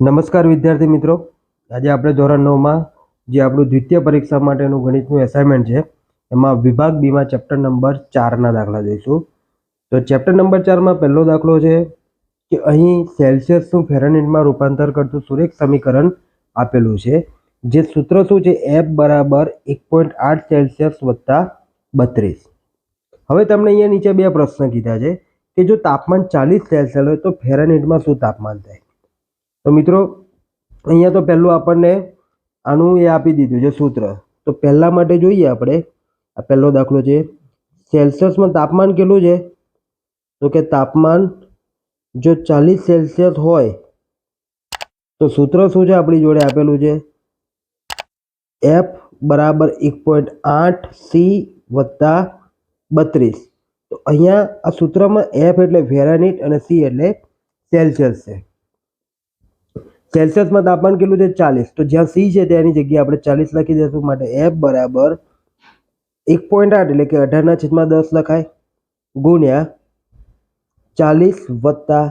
નમસ્કાર વિદ્યાર્થી મિત્રો. આજે આપણે ધોરણ નવમાં જે આપણું દ્વિતીય પરીક્ષા માટેનું ગણિતનું એસાઇનમેન્ટ છે, એમાં વિભાગ બીમાં ચેપ્ટર નંબર ચારના દાખલા જોઈશું. તો ચેપ્ટર નંબર ચારમાં પહેલો દાખલો છે કે અહીં સેલ્સિયસનું ફેરનિટમાં રૂપાંતર કરતું સુરેખ સમીકરણ આપેલું છે, જે સૂત્ર શું છે? એફ બરાબર એક પોઈન્ટ આઠ સેલ્સિયસ વત્તા બત્રીસ. હવે તમને અહીંયા નીચે બે પ્રશ્ન કીધા છે કે જો તાપમાન ચાલીસ સેલ્સિયસ હોય તો ફેરનિટમાં શું તાપમાન થાય? તો મિત્રો, અહીંયા તો પહેલું આપણને આનું એ આપી દીધું છે સૂત્ર. તો પહેલા માટે જોઈએ આપણે, આ પહેલો દાખલો છે. સેલ્સિયસમાં તાપમાન કેટલું છે? તો કે તાપમાન જો ચાલીસ સેલ્સિયસ હોય, તો સૂત્ર શું છે આપણી જોડે આપેલું છે? એફ બરાબર એક પોઈન્ટ આઠ સી વત્તા બત્રીસ. તો અહીંયા આ સૂત્રમાં એફ એટલે ફેરાનીટ અને સી એટલે સેલ્સિયસ છે. સેલ્સિયસમાં તાપમાન કેટલું છે? ચાલીસ. તો જ્યાં સી છે ત્યાંની જગ્યાએ આપણે ચાલીસ લખી દઈશું. માટે એફ બરાબર એક પોઈન્ટ આઠ એટલે કે અઢારના છેદમાં દસ લખાય. ગુણ્યા ચાલીસ વત્તા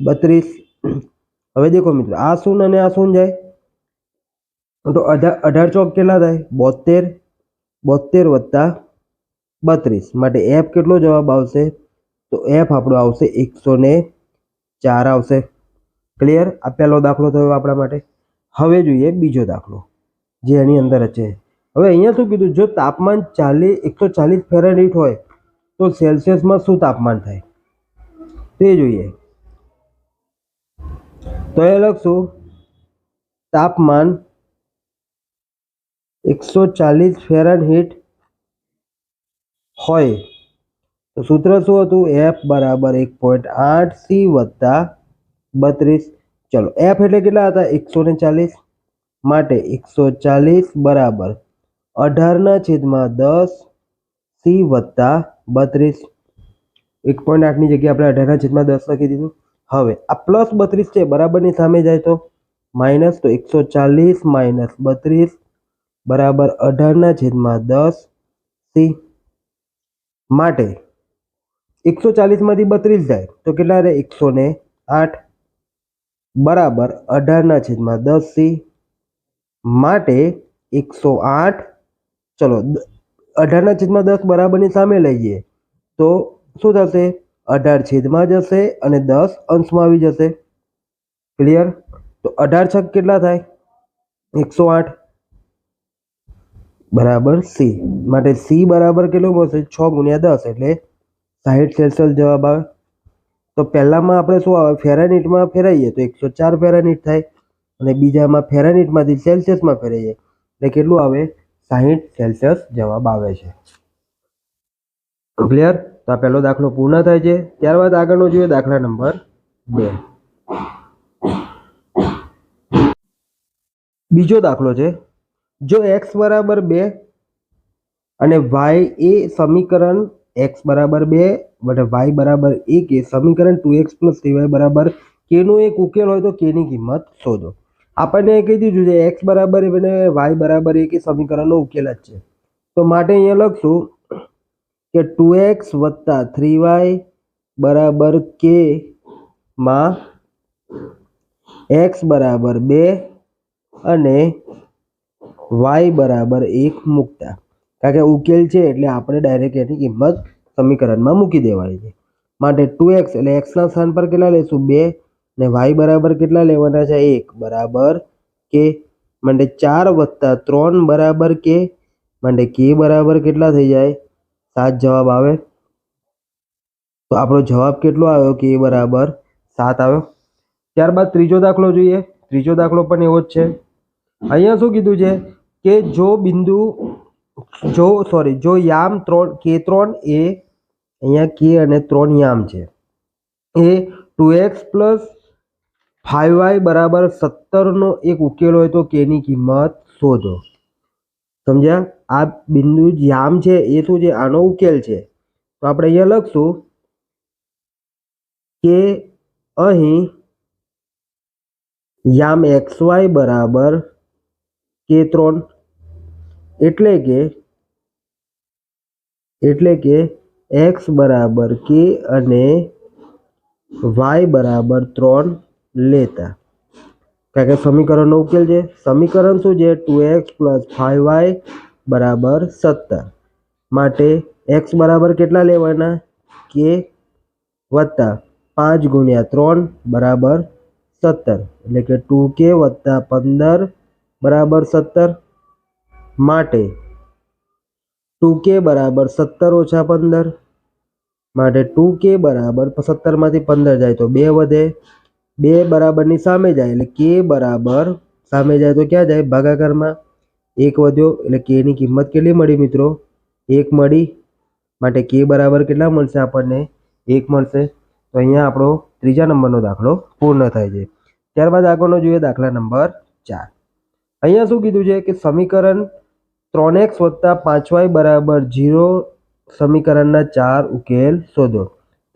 બત્રીસ. હવે દેખો મિત્રો, આ શૂન અને આ શૂન જાય. તો અઢાર અઢાર ચોક કેટલા થાય? બોતેર. બોતેર વત્તા બત્રીસ. માટે એફ કેટલો જવાબ આવશે? તો એફ આપણો આવશે એકસો ને ચાર આવશે. ક્લિયર આ પહેલો દાખલો થયો આપણા માટે. હવે જોઈએ બીજો દાખલો, જે એની અંદર જ છે. હવે અહીંયા શું કીધું? જો તાપમાન ચાલીસ, એકસો ચાલીસ ફેરનહીટ હોય, તો સેલ્સિયસમાં શું તાપમાન થાય? તે જોઈએ. તો એ લખશું, તાપમાન એકસો ચાલીસ ફેરનહીટ હોય. તો સૂત્ર શું હતું? એફ બરાબર એક પોઈન્ટ આઠ સી વત્તા બત્રીસ. ચલો એફ એટલે કેટલા હતા? એકસો ને ચાલીસ. માટે એકસો ચાલીસ બરાબર અઢારના છેદમાં દસ સી વત્તા બત્રીસ. એક પોઈન્ટ આઠની જગ્યાએ આપણે અઢારના છેદમાં દસ લખી દીધું. હવે આ પ્લસ બત્રીસ છે, બરાબરની સામે જાય તો? માઇનસ તો એકસો ચાલીસ માઇનસ બત્રીસ બરાબર અઢારના છેદમાં દસ સી. માટે એકસો ચાલીસમાંથી બત્રીસ જાય તો કેટલા રહે? એકસો ને આઠ. બરાબર અઢારના છેદમાં દસ સી માટે એકસો આઠ. ચલો અઢારના છેદમાં દસ બરાબરની સામે લઈએ તો શું થશે? અઢાર છેદમાં જશે અને દસ અંશમાં આવી જશે. ક્લિયર? તો અઢાર છક કેટલા થાય? એકસો આઠ. બરાબર સી. માટે સી બરાબર કેટલું મળશે? છ ગુણ્યા દસ એટલે સાહીઠ સેલ્સિયસ જવાબ આવે. તો પહેલામાં આપણે શું આવે, ફેરાનીટમાં ફેરાઈએ તો એકસો ચાર ફેરાનીટ થાય અને બીજામાં ફેરાનીટમાંથી સેલ્સિયસમાં ફેરાઈએ. એટલે કેટલું આવે? સાહીઠ સેલ્સિયસ જવાબ આવે છે. ક્લિયર તો આ પહેલો દાખલો પૂર્ણ થાય છે. ત્યારબાદ આગળનો જોઈએ દાખલા નંબર બે. બીજો દાખલો છે. જો એક્સ બરાબર બે અને વાય એ સમીકરણ એક્સ બરાબર બે અને વાય બરાબર એક, એ સમીકરણ two X plus three Y બરાબર કેનો એક ઉકેલ હોય તો કેની કિંમત શોધો. આપણને કહી દીધું છે એક્સ બરાબર અને વાય બરાબર એક એ સમીકરણનો ઉકેલ જ છે. તો માટે અહીંયા લખશું કે ટુ એક્સ વત્તા થ્રી વાય બરાબર કે માં એક્સ બરાબર બે અને વાય બરાબર એક મૂકતા. કારણ કે ઉકેલ છે એટલે આપણે ડાયરેક્ટ એની કિંમત સમીકરણમાં મૂકી દેવાની છે. માટે ટુ એક્સ એટલે એક્સના સ્થાન પર કેટલા લઈશું બે. ને વાય બરાબર કેટલા લેવાના છે? એક. બરાબર કે માટે ચાર વત્તા ત્રણ બરાબર કે માટે કે બરાબર કેટલા થઈ જાય? સાત જવાબ આવે. તો આપણો જવાબ કેટલો આવ્યો? કે બરાબર સાત આવ્યો. ત્યારબાદ ત્રીજો દાખલો જોઈએ. ત્રીજો દાખલો પણ એવો જ છે. અહીંયા શું કીધું છે? કે જો બિંદુ જો સોરી જો યામ ત્રણ, કે ત્રણ એ અહીંયા કે અને ત્રણ યામ છે. એ two X plus five Y બરાબર સત્તરનો એક ઉકેલ હોય તો કેની કિંમત શોધો. સમજ્યા? આ બિંદુ યામ છે, એ શું છે? આનો ઉકેલ છે. તો આપણે અહીંયા લખશું કે અહીં યામ એક્સ વાય બરાબર કે ત્રણ એટલે કે એટલે કે એક્સ બરાબર કે અને વાય બરાબર ત્રણ લેતા. કારણ કે સમીકરણનો ઉકેલ છે. સમીકરણ શું છે? Two X plus five Y બરાબર સત્તર. માટે એક્સ બરાબર કેટલા લેવાના? કે વત્તા પાંચ ગુણ્યા ત્રણ બરાબર સત્તર. એટલે કે ટુ કે વત્તા પંદર બરાબર સત્તર. માટે ટુ કે બરાબર સત્તર ઓછા પંદર. માટે ટુ કે બરાબર સત્તરમાંથી પંદર જાય તો બે વધે. બે બરાબરની સામે જાય એટલે કે બરાબર સામે જાય તો ક્યાં જાય? ભાગાકારમાં. એક વધ્યો એટલે કેની કિંમત કેટલી મળી મિત્રો? એક મળી. માટે કે બરાબર કેટલા મળશે આપણને? એક મળશે. તો અહીંયા આપણો ત્રીજા નંબરનો દાખલો પૂર્ણ થાય છે. ત્યારબાદ આગળનો જોઈએ દાખલા નંબર ચાર. અહીંયા શું કીધું છે કે સમીકરણ ત્રણ એક્સ વત્તા પાંચ વાય બરાબર જીરો સમીકરણના ચાર ઉકેલ શોધો.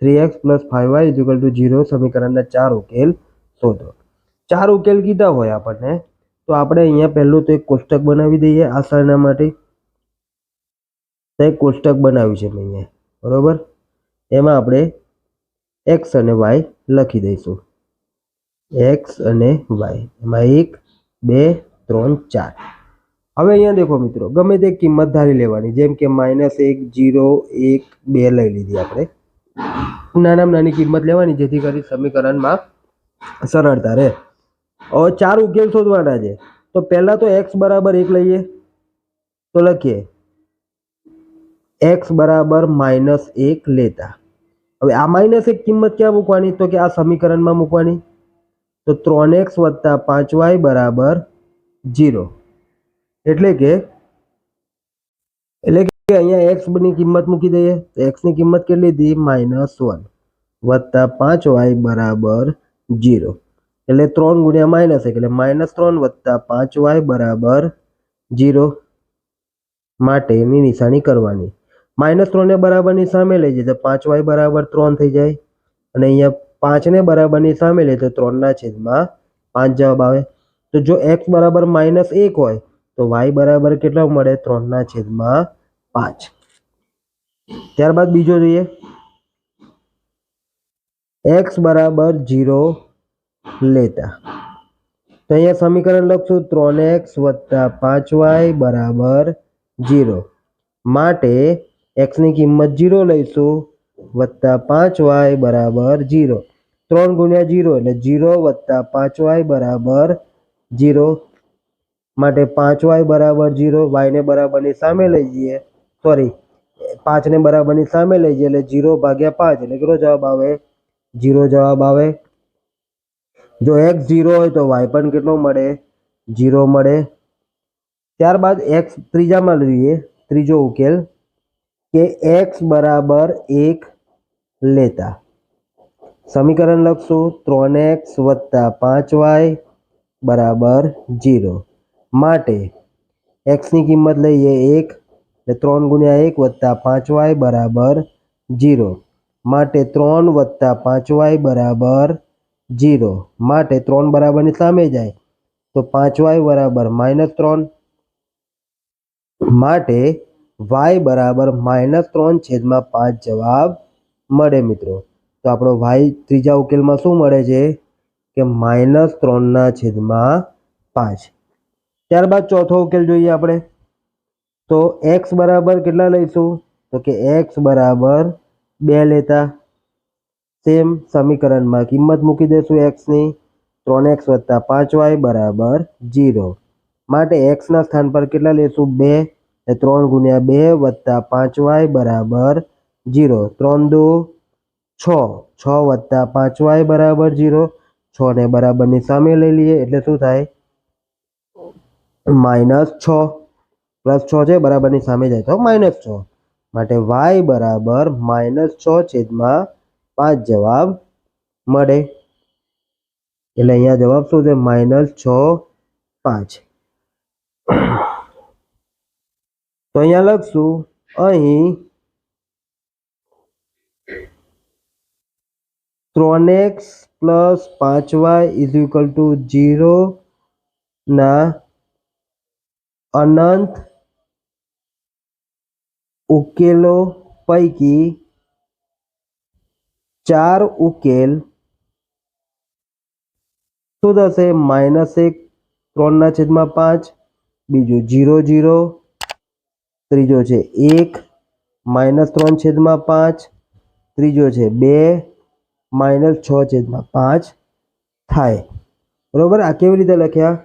Three X plus five Y is equal to zero સમીકરણના ચાર ઉકેલ શોધો. ચાર ઉકેલ કીધા હોય આપણને. તો આપણે અહીંયા પહેલું તો એક કોષ્ટક બનાવી દઈએ આસાના માટે. તો એક કોષ્ટક બનાવ્યું છે મેં અહીંયા. બરોબર? એમાં આપણે એક્સ અને વાય લખી દઈશું. એક્સ અને વાય. એમાં એક, બે, ત્રણ, ચાર. હવે અહીંયા દેખો મિત્રો, ગમે તે કિંમત ધારી લેવાની, જેમ કે માઇનસ એક જીરો એક, બે લઈ લીધી આપણે. નાનામાં નાની કિંમત લેવાની, જેથી કરી સમીકરણમાં સરળતા રહે. હવે ચાર ઉકેલ શોધવાના છે. તો પહેલા તો એક્સ બરાબર એક લઈએ. તો લખીએ. એક્સ બરાબર માઇનસ એક લેતા. હવે આ માઇનસ એક કિંમત ક્યાં મૂકવાની? તો કે આ સમીકરણમાં મૂકવાની. તો ત્રણ એક્સ વત્તા પાંચ વાય બરાબર જીરો એટલે કે એટલે કે અહીંયા એક્સની કિંમત મૂકી દઈએ. તો એક્સની કિંમત કેટલી હતી? માઇનસ વન વત્તા પાંચ વાય બરાબર જીરો એટલે ત્રણ ગુણ્યા માઇનસ એક, એટલે માઇનસ ત્રણ વત્તા પાંચ વાય બરાબર જીરો માટેની નિશાની કરવાની. માઇનસ ત્રણને બરાબરની સામે લઈ જાય તો પાંચ વાય બરાબર ત્રણ થઈ જાય. અને અહીંયા પાંચને બરાબરની સામે લે તો ત્રણના છેદમાં પાંચ જવાબ આવે. તો જો એક્સ બરાબર માઇનસ એક હોય તો વાય બરાબર કેટલા મળે? ત્રણના છેદમાં પાંચ. ત્યારબાદ બીજો જોઈએ. એક્સ બરાબર જીરો લેતા. તો અહીંયા સમીકરણ લખશું. ત્રણ એક્સ વત્તા પાંચ વાય બરાબર જીરો માટે એક્સની કિંમત જીરો લઈશું. વત્તા પાંચ વાય બરાબર જીરો ત્રણ ગુણ્યા જીરો એટલે જીરો વત્તા પાંચ વાય બરાબર જીરો માટે પાંચ વાય બરાબર જીરો, વાયને બરાબરની સામે લઈ જઈએ. સોરી પાંચને બરાબરની સામે લઈ જઈએ એટલે જીરો ભાગ્યા પાંચ. એટલે કેટલો જવાબ આવે? જીરો જવાબ આવે. જો એક્સ જીરો હોય તો વાય પણ કેટલો મળે? જીરો મળે. ત્યારબાદ એક્સ ત્રીજામાં લઈએ. ત્રીજો ઉકેલ કે એક્સ બરાબર એક લેતા. સમીકરણ લખશું. ત્રણ એક્સ વત્તા પાંચ વાય બરાબર જીરો. માટે એક્સની કિંમત લઈએ એક, એટલે ત્રણ ગુણ્યા એક વત્તા પાંચ વાય બરાબર જીરો. માટે ત્રણ વત્તા પાંચ વાય બરાબર જીરો. માટે ત્રણ બરાબરની સામે જાય, તો પાંચ વાય બરાબર માઇનસ ત્રણ. માટે વાય બરાબર માઇનસ ત્રણ છેદમાં પાંચ જવાબ મળે મિત્રો. તો આપણો વાય ત્રીજા ઉકેલમાં શું મળે છે? કે માઇનસ ત્રણના છેદમાં પાંચ. ત્યારબાદ ચોથો ઉકેલ જોઈએ આપણે. તો એક્સ બરાબર કેટલા લઈશું? તો કે એક્સ બરાબર બે લેતા. સેમ સમીકરણમાં કિંમત મૂકી દઈશું એક્સની ત્રણ એક્સ વત્તા પાંચ વાય બરાબર જીરો માટે એક્સના સ્થાન પર કેટલા લેશું બે. એ ત્રણ ગુણ્યા બે વત્તા પાંચ વાય બરાબર જીરો ત્રણ દો છ. છ વત્તા પાંચ વાય બરાબર જીરો છ ને બરાબરની સામે લઈ લઈએ. એટલે શું થાય? માઇનસ છ. પ્લસ છ છે, બરાબરની સામે જાય તો માઇનસ છ. માટે વાય બરાબર માઇનસ છ છેદમાં પાંચ જવાબ મળે. એટલે અહીંયા જવાબ શું છે? માઇનસ છ પાંચ. તો અહીંયા લખશું, અહીં ત્રણ એક્સ પ્લસ પાંચ Y is equal to zero ના અનંત ઉકેલો પૈકી ચાર ઉકેલ શું થશે? માઇનસ એક ત્રણના છેદમાં પાંચ, બીજું જીરો જીરો, ત્રીજો છે એક, માઇનસ ત્રણ છેદમાં પાંચ, ત્રીજો છે બે, માઇનસ છ છેદમાં પાંચ થાય. બરાબર? આ કેવી રીતે લખ્યા?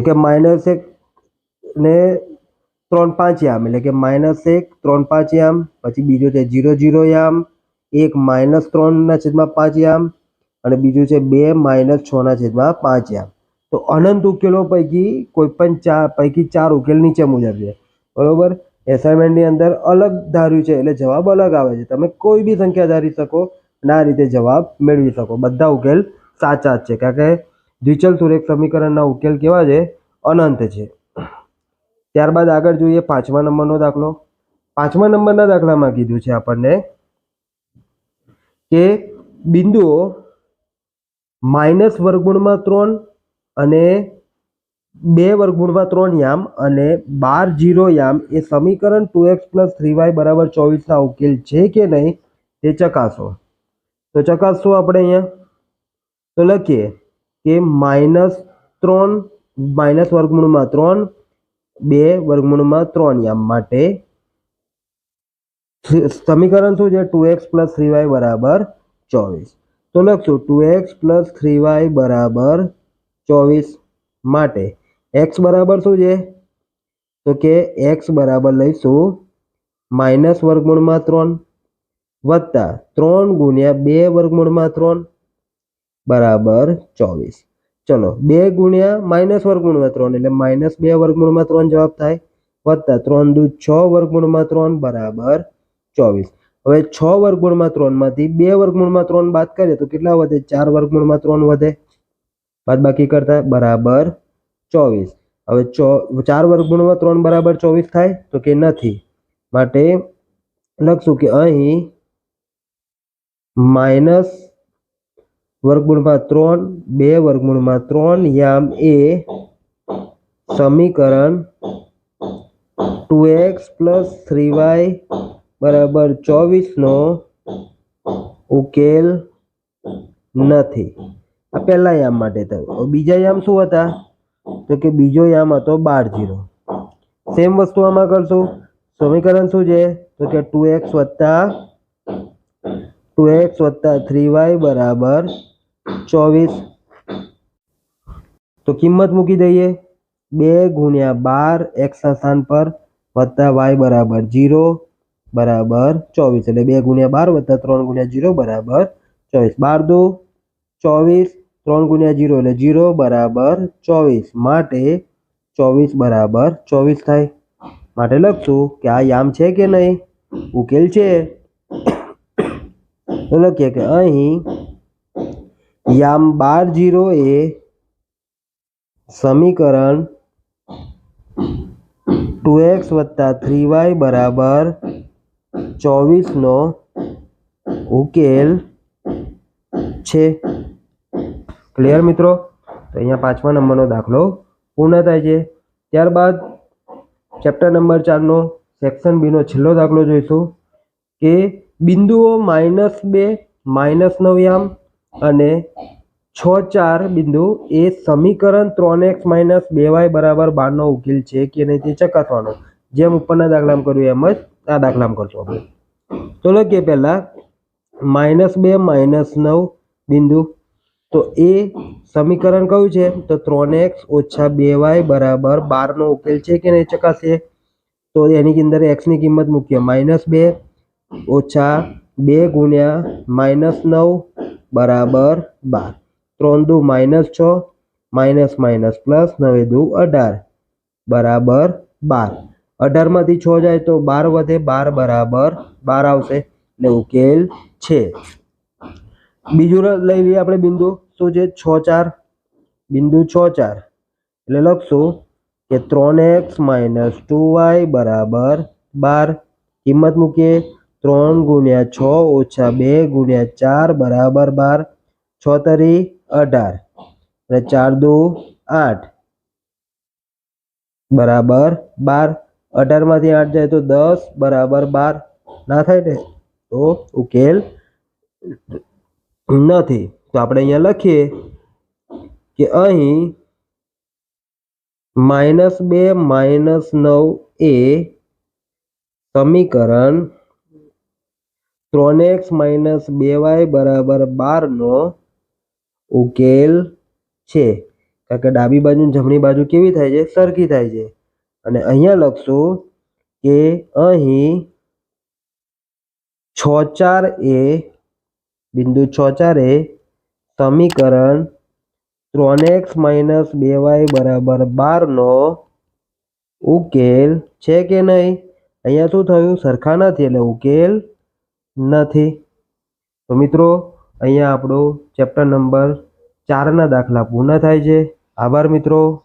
તો કે માઇનસ એક ને ત્રણ પાંચ યામ, એટલે કે માઇનસ એક, ત્રણ પાંચ યામ, પછી બીજો છે જીરો જીરો યામ, એક માઇનસ ત્રણના છેદમાં પાંચ યામ, અને બીજું છે બે માઇનસ છના છેદમાં પાંચ યામ. તો અનંત ઉકેલો પૈકી કોઈ પણ ચાર, પૈકી ચાર ઉકેલ નીચે મુજબ છે. બરાબર? એસાઇનમેન્ટની અંદર અલગ ધાર્યું છે, એટલે જવાબ અલગ આવે છે. તમે કોઈ બી સંખ્યા ધારી શકો અને આ રીતે જવાબ મેળવી શકો. બધા ઉકેલ સાચા જ છે. કારણ કે દ્વિચલ સુરેખ સમીકરણના ઉકેલ કેવા છે? અનંત છે. ત્યારબાદ આગળ જોઈએ પાંચમા નંબરનો દાખલો. પાંચમા નંબરના દાખલામાં કીધું છે આપણને કે બિંદુઓ માઇનસ વર્ગુણમાં ત્રણ અને બે વર્ગુણમાં ત્રણ યામ અને બાર જીરો યામ એ સમીકરણ two X plus three Y બરાબર ચોવીસના ઉકેલ છે કે નહીં તે ચકાસો. તો ચકાસશું આપણે અહીંયા. તો લખીએ. કે માઇનસ ત્રણ માઇનસ વર્ગમૂળમાં ત્રણ બે વર્ગમૂળમાં ત્રણ યામ માટે સમીકરણ શું છે? Two X plus three Y બરાબર ચોવીસ. તો લખશું two X plus three Y બરાબર ચોવીસ માટે એક્સ બરાબર શું છે? તો કે એક્સ બરાબર લઈશું માઇનસ વર્ગમૂળમાં ત્રણ વત્તા ત્રણ ગુણ્યા બે વર્ગમૂળમાં ત્રણ બરાબર ચોવીસ. ચલો, બે ગુણ્યા માઇનસ વર્ગમૂળમાં ત્રણ, એટલે માઇનસ બે વર્ગમૂળમાં ત્રણ જવાબ થાય. વત્તા ત્રણ દુ છ વર્ગમૂળમાં ત્રણ, બરાબર ચોવીસ. હવે છ વર્ગમૂળમાં ત્રણમાંથી બે વર્ગમૂળમાં ત્રણ બાદ કરીએ તો કેટલા વધે? ચાર વર્ગમૂળમાં ત્રણ વધે. બાદ બાકી કરતા બરાબર ચોવીસ. હવે ચો, ચાર વર્ગમૂળમાં ત્રણ બરાબર ચોવીસ થાય તો કે નથી. માટે લખશું કે અહીં માઇનસ વર્ગમૂળમાં ત્રણ, બે વર્ગમૂળમાં ત્રણ, યામ એ સમીકરણ two X plus three Y બરાબર ચોવીસનો ઉકેલ નથી. આ પહેલા યામ માટે થયું. હવે બીજા યામ શું હતા? તો કે બીજો યામ હતો બાર જીરો. સેમ વસ્તુ આમાં કરશું. સમીકરણ શું છે? તો કે ટુ એક્સ વત્તા ટુ એક્સ વત્તા થ્રી વાય બરાબર ચોવીસ. તો કિંમત મૂકી દઈએ. બે ગુણ્યા બાર એક્સના સ્થાન પર વત્તા વાય બરાબર જીરો બરાબર ચોવીસ. એટલે બે ગુણ્યા બાર વત્તા ત્રણ ગુણ્યા જીરો બરાબર ચોવીસ. બાર દો. ચોવીસ. ત્રણ ગુણ્યા જીરો એટલે જીરો બરાબર ચોવીસ. માટે ચોવીસ બરાબર ચોવીસ થાય. માટે લખશું કે આ યામ છે કે નહીં? ઉકેલ છે. લખીએ કે અહીં યામ બાર જીરો એ સમીકરણ ટુ એક્સ વત્તા થ્રી વાય બરાબર ચોવીસનો ઉકેલ છે. ક્લિયર મિત્રો? તો અહીંયા પાંચમા નંબરનો દાખલો પૂર્ણ થાય છે. ત્યારબાદ ચેપ્ટર નંબર ચારનો સેક્શન બીનો છેલ્લો દાખલો જોઈશું કે બિંદુઓ માઇનસ બે, માઇનસ નવ યામ અને છ ચાર બિંદુ એ સમીકરણ ત્રણ એક્સ માઇનસ બે વાય બરાબર બારનો ઉકેલ છે કે નહીં તે ચકાસવાનો. જેમ ઉપરના દાખલામાં કર્યું એમ જ આ દાખલામાં કરશું આપણે. તો લખીએ પહેલાં, માઇનસ બે માઇનસ નવ બિંદુ. તો એ સમીકરણ કયું છે? તો ત્રણ એક્સ ઓછા બે વાય બરાબર બારનો ઉકેલ છે કે નહીં ચકાસીએ? તો એની અંદર એક્સની કિંમત મૂકીએ. માઇનસ બે ઓછા બે ગુણ્યા માઇનસ નવ બરાબર બાર. ત્રણ દુ માઇનસ છ, માઇનસ માઇનસ પ્લસ, નવે દુ અઢાર. બરાબર બાર. અઢારમાંથી છ જાય તો બાર વધે બાર બરાબર બાર આવશે. એટલે ઉકેલ છે. બીજું લઈ લઈએ આપણે બિંદુ. શું છે? છ ચાર. બિંદુ છ ચાર. એટલે લખશું કે ત્રણ એક્સ માઇનસ ટુ વાય બરાબર બાર. કિંમત મૂકીએ. ત્રણ ગુણ્યા છ ઓછા બે ગુણ્યા ચાર બરાબર બાર. છ તરી અઢાર. અને ચાર દુ આઠ. બરાબર બાર. અઢારમાંથી આઠ જાય તો દસ બરાબર બાર. ના થાય ને? તો ઉકેલ નથી. તો આપણે અહીંયા લખીએ કે અહીં માઇનસ બે માઇનસ નવ એ સમીકરણ ત્રણ એક્સ માઇનસ બે વાય બરાબર બારનો ઉકેલ છે. કારણ કે ડાબી બાજુ જમણી બાજુ કેવી થાય છે? સરખી થાય છે. અને અહીંયા લખશું કે અહીં છ ચાર એ, બિંદુ છ ચાર એ સમીકરણ ત્રણ એક્સ માઇનસ બે વાય બરાબર બારનો ઉકેલ છે કે નહીં? અહીંયા શું થયું? સરખા નથી. એટલે ઉકેલ નથી. તો મિત્રો અહીંયા આપણો ચેપ્ટર નંબર ચારના દાખલા પૂર્ણ થાય છે. આભાર મિત્રો.